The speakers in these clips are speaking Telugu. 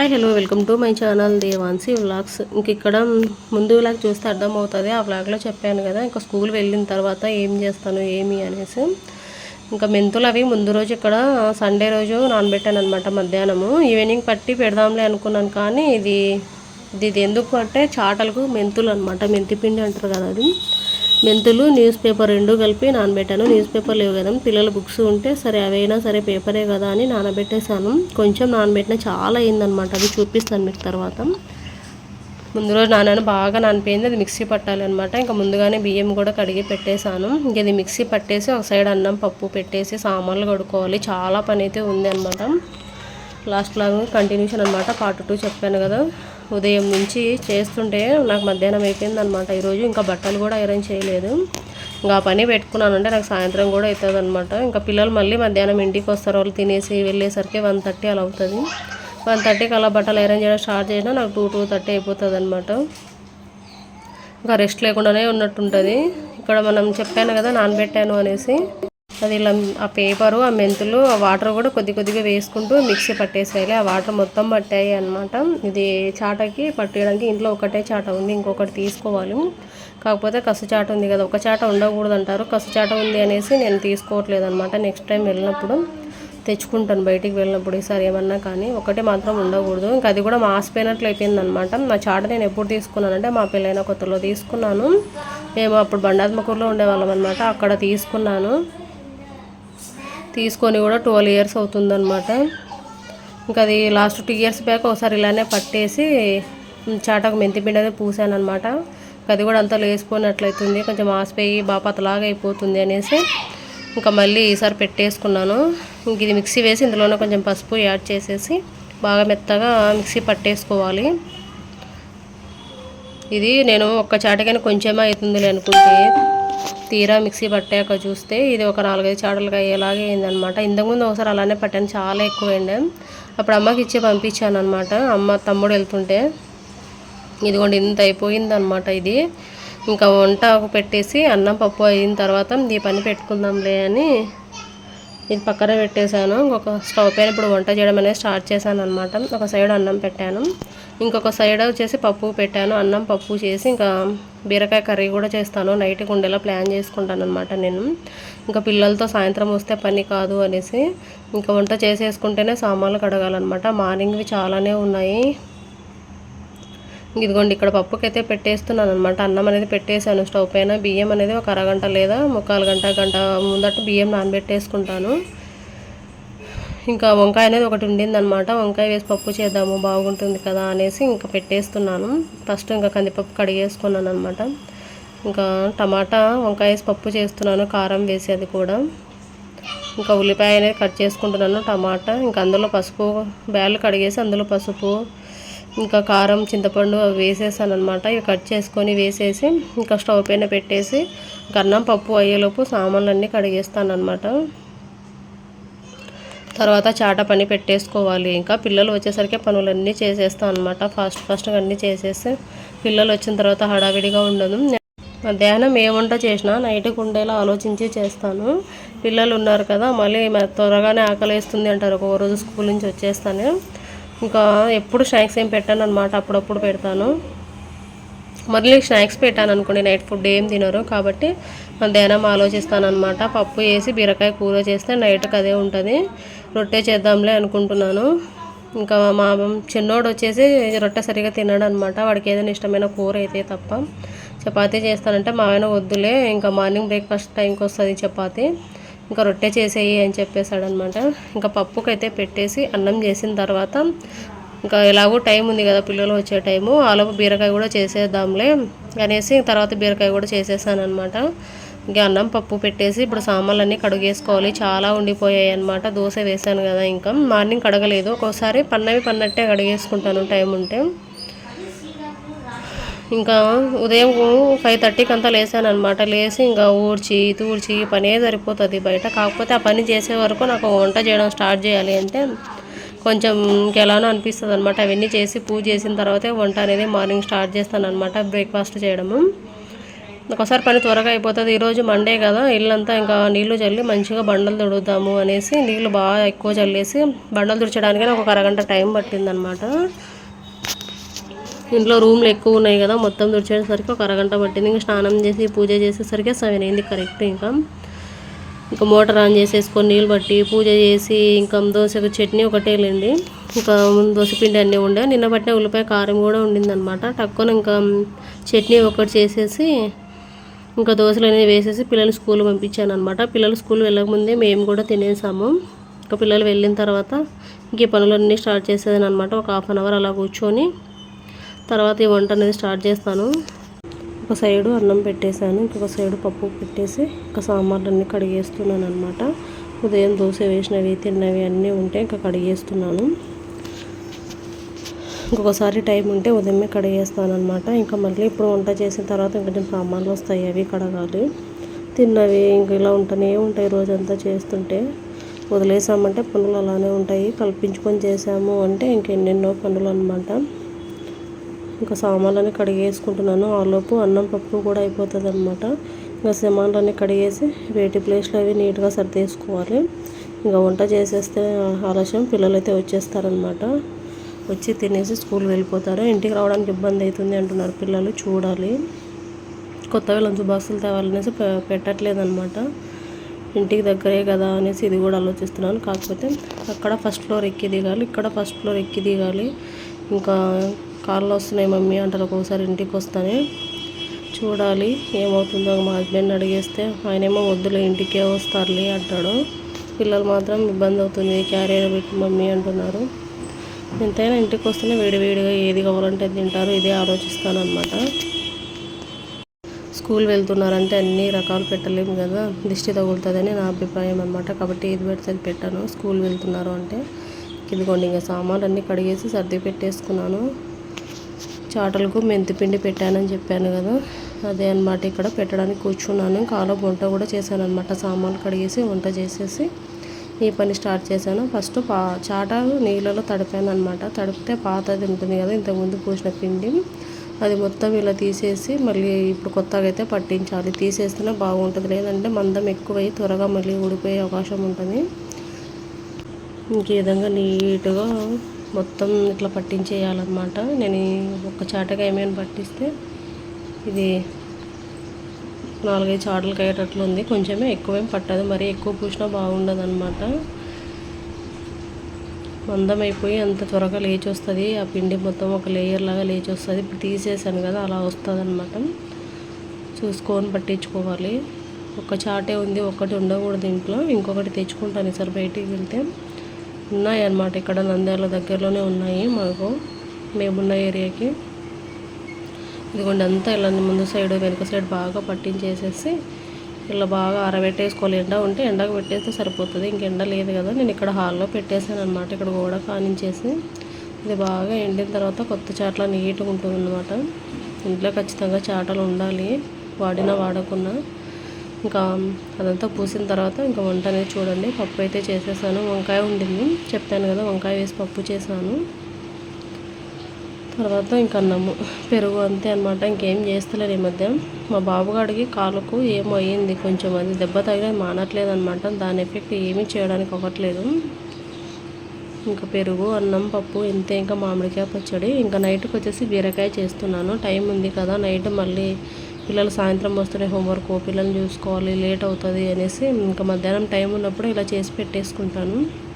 Hi hello welcome to my channel Devanshi vlogs ఇంక ఇక్కడ ముందు వ్లాగ్ చూస్తే అర్థమవుతుంది. ఆ వ్లాగ్లో చెప్పాను కదా ఇంకా స్కూల్ వెళ్ళిన తర్వాత ఏం చేస్తాను ఏమి అనేసి. ఇంకా మెంతులు అవి ముందు రోజు ఇక్కడ సండే రోజు నానబెట్టాను అనమాట మధ్యాహ్నము. ఈవినింగ్ పట్టి పెడదాంలే అనుకున్నాను కానీ ఇది ఇది ఎందుకు అంటే చాటలకు మెంతులు అనమాట మెంతిపిండి అంటారు కదా అది. మెంతులు న్యూస్ పేపర్ రెండు కలిపి నానబెట్టాను. న్యూస్ పేపర్ లేవు కదా పిల్లల బుక్స్ ఉంటే సరే అవైనా సరే పేపరే కదా అని నానబెట్టేశాను. కొంచెం నానబెట్టిన చాలా అయిందనమాట అది చూపిస్తాను మీకు తర్వాత. ముందు రోజు నాన్న బాగా నానిపోయింది. అది మిక్సీ పట్టాలి అనమాట ఇంకా ముందుగానే బియ్యం కూడా కడిగి పెట్టేశాను. ఇంక ఇది మిక్సీ పట్టేసి ఒక సైడ్ అన్నం పప్పు పెట్టేసి సామాన్లు కడుక్కోవాలి. చాలా పని అయితే ఉంది అనమాట లాస్ట్ లాగా కంటిన్యూషన్ అనమాట పార్ట్ టూ చెప్పాను కదా. ఉదయం నుంచి చేస్తుంటే నాకు మధ్యాహ్నం అయిపోయింది అనమాట ఈరోజు ఇంకా బట్టలు కూడా ఐరన్ చేయలేదు. ఇంకా పని పెట్టుకున్నాను అంటే నాకు సాయంత్రం కూడా అవుతుంది అనమాట ఇంకా పిల్లలు మళ్ళీ మధ్యాహ్నం ఇంటికి వస్తారు. వాళ్ళు తినేసి వెళ్ళేసరికి వన్ థర్టీ అలా అవుతుంది. వన్ థర్టీకి అలా బట్టలు ఐరన్ చేయడం స్టార్ట్ చేసినా నాకు టూ టూ థర్టీ అయిపోతుంది అనమాట ఇంకా రెస్ట్ లేకుండానే ఉన్నట్టుంటుంది. ఇక్కడ మనం చెప్పాను కదా నానబెట్టాను అనేసి. అది ఇలా ఆ పేపరు ఆ మెంతులు ఆ వాటర్ కూడా కొద్ది కొద్దిగా వేసుకుంటూ మిక్సీ పట్టేసేయాలి. ఆ వాటర్ మొత్తం పట్టాయి అనమాట ఇది చాటకి పట్టేయడానికి ఇంట్లో ఒకటే చాట ఉంది ఇంకొకటి తీసుకోవాలి. కాకపోతే కసు చాట ఉంది కదా ఒక చాట ఉండకూడదు అంటారు. కసు చాట ఉంది అనేసి నేను తీసుకోవట్లేదు అనమాట నెక్స్ట్ టైం వెళ్ళినప్పుడు తెచ్చుకుంటాను. బయటికి వెళ్ళినప్పుడు ఈసారి ఏమన్నా కానీ ఒకటే మాత్రం ఉండకూడదు. ఇంకా అది కూడా మాసిపోయినట్లు అయిపోయింది అనమాట నా చాట నేను ఎప్పుడు తీసుకున్నానంటే మా పిల్లైన కొత్తలో తీసుకున్నాను. మేము అప్పుడు బండాత్మకూరులో ఉండేవాళ్ళం అనమాట అక్కడ తీసుకున్నాను. తీసుకొని కూడా ట్వెల్వ్ ఇయర్స్ అవుతుందన్నమాట. ఇంకా అది లాస్ట్ టూ ఇయర్స్ బ్యాక్ ఒకసారి ఇలానే పట్టేసి చాటకు మెంతిపిండి అనేది పూసాను అనమాట అది కూడా అంతా లేసిపోయినట్లయితుంది. కొంచెం ఆసిపోయి బాపతలాగా అయిపోతుంది అనేసి ఇంకా మళ్ళీ ఈసారి పెట్టేసుకున్నాను. ఇంక ఇది మిక్సీ వేసి ఇందులోనే కొంచెం పసుపు యాడ్ చేసేసి బాగా మెత్తగా మిక్సీ పట్టేసుకోవాలి. ఇది నేను ఒక్క చాటకైనా కొంచెమే అవుతుందిలే అనుకుంటే. తీరా మిక్సీ పట్టాక చూస్తే ఇది ఒక నాలుగైదు చాటలుగా అయ్యేలాగే అయిందనమాట. ఇంతకుముందు ఒకసారి అలానే పట్టాను చాలా ఎక్కువ అయిండే. అప్పుడు అమ్మకి ఇచ్చి పంపించాను అనమాట అమ్మ తమ్ముడు వెళ్తుంటే ఇదిగోండి ఇంత అయిపోయిందనమాట ఇది. ఇంకా వంట పెట్టేసి అన్నం పప్పు అయిన తర్వాత ఈ పని పెట్టుకుందాంలే అని ఇది పక్కన పెట్టేశాను. ఇంకొక స్టవ్ పైన ఇప్పుడు వంట చేయడం అనేది స్టార్ట్ చేశాను అనమాట ఒక సైడ్ అన్నం పెట్టాను. ఇంకొక సైడ్ వచ్చేసి పప్పు పెట్టాను అన్నం పప్పు చేసి ఇంకా బీరకాయ కర్రీ కూడా చేస్తాను. నైట్ ఉండేలా ప్లాన్ చేసుకుంటాను అనమాట నేను. ఇంకా పిల్లలతో సాయంత్రం వస్తే పని కాదు అనేసి ఇంకా వంట చేసేసుకుంటేనే సామాన్లు కడగాలన్నమాట. మార్నింగ్వి చాలానే ఉన్నాయి. ఇదిగోండి ఇక్కడ పప్పుకైతే పెట్టేస్తున్నాను అనమాట అన్నం అనేది పెట్టేశాను. స్టవ్ పైన బియ్యం అనేది ఒక అరగంట లేదా ముక్కాలు గంట గంట ముందట బియ్యం నానబెట్టేసుకుంటాను. ఇంకా వంకాయ అనేది ఒకటి ఉండిందనమాట వంకాయ వేసి పప్పు చేద్దాము బాగుంటుంది కదా అనేసి ఇంకా పెట్టేస్తున్నాను. ఫస్ట్ ఇంకా కందిపప్పు కడిగేసుకున్నాను అనమాట ఇంకా టమాటా వంకాయ వేసి పప్పు చేస్తున్నాను కారం వేసి అది కూడా. ఇంకా ఉల్లిపాయ అనేది కట్ చేసుకుంటున్నాను టమాటా ఇంకా అందులో పసుపు బ్యాళ్ళు కడిగేసి అందులో పసుపు ఇంకా కారం చింతపండు అవి వేసేసాను అనమాట ఇవి కట్ చేసుకొని వేసేసి ఇంకా స్టవ్ పైన పెట్టేసి గన్నం పప్పు అయ్యేలోపు సామాన్లు అన్నీ కడిగేస్తాను అనమాట తర్వాత చాట పని పెట్టేసుకోవాలి. ఇంకా పిల్లలు వచ్చేసరికి పనులన్నీ చేసేస్తాను అనమాట ఫాస్ట్ ఫాస్ట్గా అన్నీ చేసేస్తే పిల్లలు వచ్చిన తర్వాత హడావిడిగా ఉండదు మధ్యాహ్నం ఏ వంట చేసినా నైట్కి ఉండేలా ఆలోచించి చేస్తాను. పిల్లలు ఉన్నారు కదా మళ్ళీ త్వరగానే ఆకలిస్తుంది అంటారు. ఒక రోజు స్కూల్ నుంచి వచ్చేస్తాను. ఇంకా ఎప్పుడు స్నాక్స్ ఏం పెట్టాను అనమాట అప్పుడప్పుడు పెడతాను. మళ్ళీ స్నాక్స్ పెట్టాను అనుకోండి నైట్ ఫుడ్ ఏం తినరు. కాబట్టి మధ్యాహ్నం ఆలోచిస్తాను అనమాట పప్పు వేసి బీరకాయ కూర చేస్తే నైట్కి అదే ఉంటుంది. రొట్టె చేద్దాంలే అనుకుంటున్నాను. ఇంకా మా చిన్నోడు వచ్చేసి రొట్టె సరిగా తినడు అనమాట వాడికి ఏదైనా ఇష్టమైన కూర అయితే తప్ప. చపాతీ చేస్తానంటే మా ఆయన వద్దులే ఇంకా మార్నింగ్ బ్రేక్ఫాస్ట్ టైంకి వస్తుంది చపాతీ. ఇంకా రొట్టె చేసేయి అని చెప్పేశాడనమాట. ఇంకా పప్పుకైతే పెట్టేసి అన్నం చేసిన తర్వాత ఇంకా ఎలాగో టైం ఉంది కదా పిల్లలు వచ్చే టైము ఆలోపు బీరకాయ కూడా చేసేద్దాంలే అనేసి తర్వాత బీరకాయ కూడా చేసేసాను అనమాట ఇంకా అన్నం పప్పు పెట్టేసి ఇప్పుడు సామాన్లు అన్నీ కడుగేసుకోవాలి. చాలా ఉండిపోయాయి అనమాట దోశ వేసాను కదా ఇంకా. మార్నింగ్ కడగలేదు. ఒక్కోసారి పన్నవి పన్నట్టే కడిగేసుకుంటాను టైం ఉంటే. ఇంకా ఉదయం ఫైవ్ థర్టీకి అంతా లేసాను అనమాట లేచి ఇంకా ఊడ్చి తూడ్చి పనే సరిపోతుంది బయట. కాకపోతే ఆ పని చేసే వరకు నాకు వంట చేయడం స్టార్ట్ చేయాలి అంటే కొంచెం ఇంకెలానో అనిపిస్తుంది అనమాట అవన్నీ చేసి పూజ చేసిన తర్వాతే వంట అనేది మార్నింగ్ స్టార్ట్ చేస్తాను అనమాట బ్రేక్ఫాస్ట్ చేయడము. ఒకసారి పని త్వరగా అయిపోతుంది. ఈరోజు మండే కదా ఇల్లంతా ఇంకా నీళ్ళు చల్లి మంచిగా బండలు తుడుతాము అనేసి నీళ్ళు బాగా ఎక్కువ చల్లేసి బండలు తుడచడానికి ఒక అరగంట టైం పట్టిందనమాట ఇంట్లో రూమ్లు ఎక్కువ ఉన్నాయి కదా మొత్తం తుడిచేసరికి ఒక అరగంట పట్టింది. ఇంకా స్నానం చేసి పూజ చేసేసరికి సెవెన్ అయింది కరెక్ట్ ఇంకా. ఇంకా మోటార్ ఆన్ చేసేసుకొని నీళ్ళు బట్టి పూజ చేసి ఇంకా దోశకు చట్నీ ఒకటే లేండి. ఇంకా దోశ పిండి అన్నీ ఉండే. నిన్న పట్టిన ఉల్లిపాయ కారం కూడా ఉండిందనమాట టక్కున ఇంకా చట్నీ ఒకటి చేసేసి ఇంకా దోశలు అనేవి వేసేసి పిల్లలు స్కూల్ పంపించాను అనమాట పిల్లలు స్కూల్ వెళ్ళకముందే మేము కూడా తినేసాము. ఇంకా పిల్లలు వెళ్ళిన తర్వాత ఇంక పనులన్నీ స్టార్ట్ చేసేదాన్ని అనమాట ఒక హాఫ్ అన్ అవర్ అలా కూర్చొని తర్వాత ఈ వంట అనేది స్టార్ట్ చేస్తాను. ఒక సైడు అన్నం పెట్టేశాను ఇంకొక సైడు పప్పు పెట్టేసి ఇంకా సాంబార్లన్నీ కడిగేస్తున్నాను అనమాట ఉదయం దోశ వేసినవి తిన్నవి అన్నీ ఉంటే ఇంకా కడిగేస్తున్నాను. ఇంకొకసారి టైం ఉంటే ఉదయమే కడిగేస్తాను అనమాట ఇంకా మళ్ళీ ఇప్పుడు వంట చేసిన తర్వాత ఇంకా సామాన్లు వస్తాయి అవి కడగాలి. తిన్నవి ఇంక ఇలా ఉంటూనే ఉంటాయి రోజంతా చేస్తుంటే. వదిలేసామంటే పనులు అలానే ఉంటాయి. కల్పించుకొని చేసాము అంటే ఇంకెన్నెన్నో పనులు అనమాట ఇంకా సామాన్లన్నీ కడిగేసుకుంటున్నాను. ఆలోపు అన్నం పప్పు కూడా అయిపోతుంది అనమాట ఇంకా సామాన్లన్నీ కడిగేసి వేటి ప్లేస్లో అవి నీట్గా సర్దేసుకోవాలి. ఇంకా వంట చేసేస్తే ఆలస్యం పిల్లలైతే వచ్చేస్తారనమాట వచ్చి తినేసి స్కూల్ వెళ్ళిపోతారు. ఇంటికి రావడానికి ఇబ్బంది అవుతుంది అంటున్నారు పిల్లలు చూడాలి. కొత్తగా లంచ్ బాక్సులు తేవాలనేసి పెట్టట్లేదు అనమాట ఇంటికి దగ్గరే కదా అనేసి ఇది కూడా ఆలోచిస్తున్నాను. కాకపోతే అక్కడ ఫస్ట్ ఫ్లోర్ ఎక్కి దిగాలి ఇక్కడ ఫస్ట్ ఫ్లోర్ ఎక్కి దిగాలి. ఇంకా కార్లు వస్తున్నాయి మమ్మీ అంటారు ఒక్కొక్కసారి ఇంటికి వస్తానే. చూడాలి ఏమవుతుందో మా హస్బెండ్ అడిగేస్తే ఆయనేమో వద్దులే ఇంటికే వస్తారులే అంటాడు. పిల్లలు మాత్రం ఇబ్బంది అవుతుంది క్యారియర్ పెట్టి మమ్మీ అంటున్నారు. ఎంతైనా ఇంటికి వస్తేనే వేడివేడిగా ఏది కావాలంటే తింటారు ఇదే ఆలోచిస్తాను అనమాట స్కూల్ వెళ్తున్నారంటే అన్ని రకాలు పెట్టలేము కదా దిష్టి తగులుతుందని నా అభిప్రాయం అనమాట కాబట్టి ఏది పెడితే పెట్టాను. స్కూల్ వెళ్తున్నారు అంటే ఇదిగోండి ఇంకా సామాన్లు అన్నీ కడిగేసి సర్ది పెట్టేసుకున్నాను. చాటలకు మెంతిపిండి పెట్టానని చెప్పాను కదా అదే అనమాట ఇక్కడ పెట్టడానికి కూర్చున్నాను. కాలో వంట కూడా చేశాను అనమాట సామాన్లు కడిగేసి వంట చేసేసి ఈ పని స్టార్ట్ చేశాను. ఫస్ట్ పా చాట నీళ్ళలో తడిపాను అనమాట తడిపితే పాతది ఉంటుంది కదా ఇంతకుముందు పూసిన పిండి. అది మొత్తం ఇలా తీసేసి మళ్ళీ ఇప్పుడు కొత్తగా అయితే పట్టించాలి. తీసేస్తేనే బాగుంటుంది. లేదంటే మందం ఎక్కువై త్వరగా మళ్ళీ ఊడిపోయే అవకాశం ఉంటుంది. ఇంక విధంగా నీట్గా మొత్తం ఇట్లా పట్టించేయాలన్నమాట. నేను ఒక చాటగా ఏమైనా పట్టిస్తే ఇది నాలుగైదు చాటలకు అయ్యేటట్లు ఉంది. కొంచెమే ఎక్కువేం పట్టదు. మరి ఎక్కువ పూసినా బాగుండదు అనమాట మందం అయిపోయి అంత త్వరగా లేచి వస్తుంది ఆ పిండి మొత్తం ఒక లేయర్ లాగా లేచి వస్తుంది ఇప్పుడు తీసేసాను కదా అలా వస్తుంది అనమాట చూసుకొని పట్టించుకోవాలి. ఒక చాటే ఉంది ఒకటి ఉండకూడదు ఇంట్లో. ఇంకొకటి తెచ్చుకుంటాను సార్ బయటికి వెళ్తే. ఉన్నాయి అన్నమాట ఇక్కడ నంద్యాల దగ్గరలోనే ఉన్నాయి మాకు. మేమున్న ఏరియాకి. ఇదిగోండి అంతా ఇలా ముందు సైడ్ వెనుక సైడ్ బాగా పట్టించేసేసి ఇలా బాగా ఆరబెట్టేసుకోవాలి ఎండ ఉంటే ఎండకు పెట్టేస్తే సరిపోతుంది. ఇంక ఎండ లేదు కదా నేను ఇక్కడ హాల్లో పెట్టేశాను అనమాట ఇక్కడ గోడ కానించేసి ఇది బాగా ఎండిన తర్వాత కొత్త చాట్ల నీట్గా ఉంటుంది అనమాట ఇంట్లో ఖచ్చితంగా చాటలు ఉండాలి వాడినా వాడకున్నా. ఇంకా అదంతా పూసిన తర్వాత ఇంకా వంట అనేది చూడండి. పప్పు అయితే చేసేసాను. వంకాయ ఉండింది చెప్తాను కదా వంకాయ వేసి పప్పు చేశాను. తర్వాత ఇంకా అన్నము. పెరుగు అంతే అనమాట ఇంకేం చేస్తలేదు ఈ మధ్య. మా బాబుగాడికి కాలుకు ఏమో అయ్యింది. కొంచెం అది దెబ్బ తగిలి మానట్లేదు అనమాట దాని ఎఫెక్ట్ ఏమీ చేయడానికి అవ్వట్లేదు. ఇంకా పెరుగు అన్నం పప్పు ఇంతే. ఇంకా మామిడికాయ పచ్చడి. ఇంకా నైట్కి వచ్చేసి బీరకాయ చేస్తున్నాను. టైం ఉంది కదా. నైట్ మళ్ళీ పిల్లలు సాయంత్రం వస్తూనే హోంవర్క్. పిల్లల్ని చూసుకోవాలి. లేట్ అవుతుంది అనేసి ఇంకా మధ్యాహ్నం టైం ఉన్నప్పుడు ఇలా చేసి పెట్టేసుకుంటాను.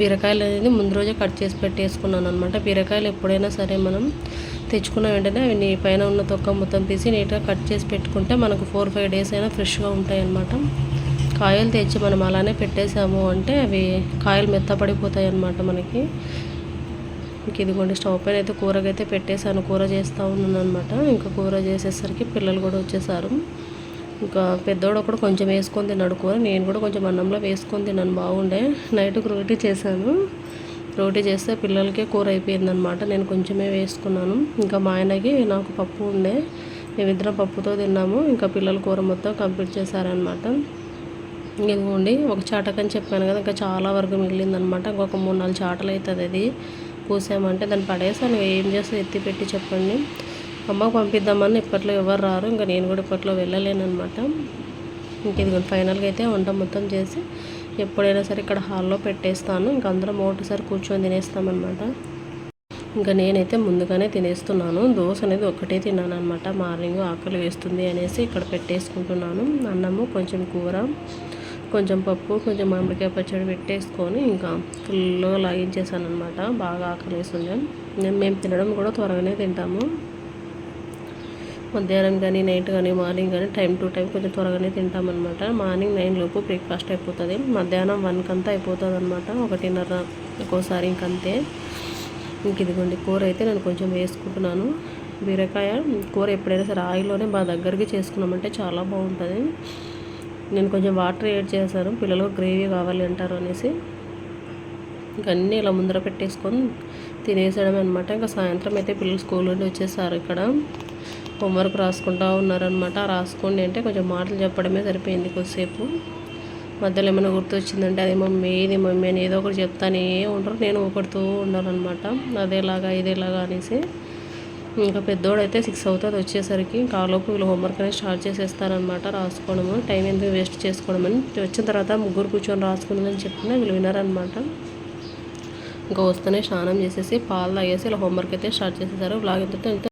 బీరకాయలు అనేది ముందు రోజే కట్ చేసి పెట్టేసుకున్నాను అనమాట బీరకాయలు ఎప్పుడైనా సరే మనం తెచ్చుకున్న వెంటనే అవి పైన ఉన్న తొక్క మొత్తం తీసి నీట్గా కట్ చేసి పెట్టుకుంటే మనకు ఫోర్ ఫైవ్ డేస్ అయినా ఫ్రెష్గా ఉంటాయి అన్నమాట కాయలు తెచ్చి మనం అలానే పెట్టేసాము అంటే అవి కాయలు మెత్తపడిపోతాయి అన్నమాట మనకి. ఇంక ఇదిగోండి స్టవ్ పైన అయితే కూరకైతే పెట్టేశాను కూర చేస్తూ ఉన్నాను అనమాట ఇంకా కూర చేసేసరికి పిల్లలు కూడా వచ్చేసారు. ఇంకా పెద్దోడు ఒకడు కొంచెం వేసుకొని తిన్నాడు కూర. నేను కూడా కొంచెం అన్నంలో వేసుకొని తిన్నాను. బాగుండే. నైట్కి రోటీ చేశాను. రోటీ చేస్తే పిల్లలకే కూర అయిపోయిందనమాట నేను కొంచెమే వేసుకున్నాను. ఇంకా మా ఆయనకి నాకు పప్పు ఉండే. మేమిద్దరం పప్పుతో తిన్నాము. ఇంకా పిల్లల కూర మొత్తం కంప్లీట్ చేశారనమాట ఇదిగోండి ఒక చాటకని చెప్పాను కదా ఇంకా చాలా వరకు మిగిలిందనమాట ఇంకొక మూడు నాలుగు చాటలు అవుతుంది అది. పూసామంటే దాన్ని పడేసాను ఏం చేస్తే ఎత్తి పెట్టి చెప్పండి. అమ్మకు పంపిద్దామని ఇప్పట్లో ఎవరు రారు ఇంకా నేను కూడా ఇప్పట్లో వెళ్ళలేనమాట ఇంక ఇది ఫైనల్గా అయితే వంట మొత్తం చేసి ఎప్పుడైనా సరే ఇక్కడ హాల్లో పెట్టేస్తాను. ఇంక అందరం ఒకటిసారి కూర్చొని తినేస్తామన్నమాట. ఇంకా నేనైతే ముందుగానే తినేస్తున్నాను. దోశ అనేది ఒక్కటే తిన్నాను అనమాట మార్నింగ్ ఆకలి వేస్తుంది అనేసి ఇక్కడ పెట్టేసుకుంటున్నాను. అన్నము కొంచెం కూర కొంచెం పప్పు కొంచెం మామిడికాయ పచ్చడి పెట్టేసుకొని ఇంకా ఫుల్గా లాగించేసాను అనమాట బాగా ఆకలి వేస్తుంది. మేము తినడం కూడా త్వరగానే తింటాము. మధ్యాహ్నం కానీ నైట్ కానీ మార్నింగ్ కానీ టైం టు టైం కొంచెం త్వరగానే తింటామన్నమాట. మార్నింగ్ నైన్ లోపు బ్రేక్ఫాస్ట్ అయిపోతుంది. మధ్యాహ్నం వన్కి అంతా అయిపోతుంది అనమాట ఒకటిన్నర ఒక్కోసారి ఇంకంతే ఇంక ఇదిగోండి కూర అయితే నేను కొంచెం వేసుకుంటున్నాను. బీరకాయ కూర ఎప్పుడైనా సరే ఆయిల్లోనే మా దగ్గరికి చేసుకున్నామంటే చాలా బాగుంటుంది. నేను కొంచెం వాటర్ యాడ్ చేశాను. పిల్లలు గ్రేవీ కావాలి అంటారు అనేసి. ఇంక అన్నీ ఇలా ముందర పెట్టేసుకొని తినేసేయడం అనమాట ఇంకా సాయంత్రం అయితే పిల్లలు స్కూల్ నుండి వచ్చేసారు ఇక్కడ. హోంవర్క్ రాసుకుంటూ ఉన్నారనమాట రాసుకోండి అంటే కొంచెం మాటలు చెప్పడమే సరిపోయింది కొద్దిసేపు. మధ్యలో ఏమైనా గుర్తొచ్చిందంటే అది మమ్మీ ఇది మమ్మీ అని ఏదో ఒకటి చెప్తానే ఉంటారు. నేను ఒకటితో ఉండాలన్నమాట అదేలాగా ఇదేలాగా అనేసి. ఇంకా పెద్దోడైతే సిక్స్ అవుతుంది వచ్చేసరికి. ఇంకా ఆలోపు వీళ్ళు హోంవర్క్ అనేది స్టార్ట్ చేసేస్తారనమాట రాసుకోవడము. టైం ఎందుకు వేస్ట్ చేసుకోవడమని వచ్చిన తర్వాత ముగ్గురు కూర్చొని రాసుకుందని చెప్పినా వీళ్ళు వినారనమాట ఇంకా వస్తేనే స్నానం చేసేసి పాలు తాగేసి ఇలా హోంవర్క్ అయితే స్టార్ట్ చేసేసారు. బ్లాగ్ ఎంత